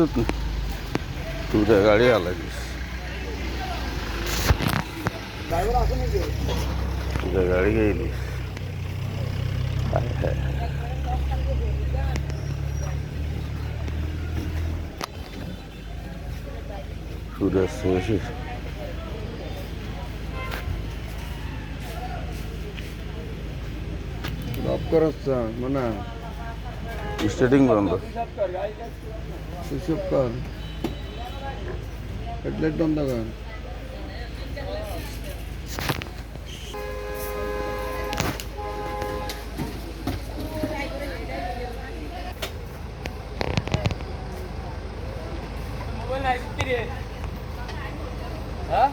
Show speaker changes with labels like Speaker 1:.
Speaker 1: दिसत नाही. तुझ्या गाडी आला दिस तुझ्या गाडी गेली. तुझ्या सोशी
Speaker 2: करत म्हणा.
Speaker 1: İstediğin var onda.
Speaker 2: Şu yok కాదు కట్లెట్ ఉందా కాదు Huh?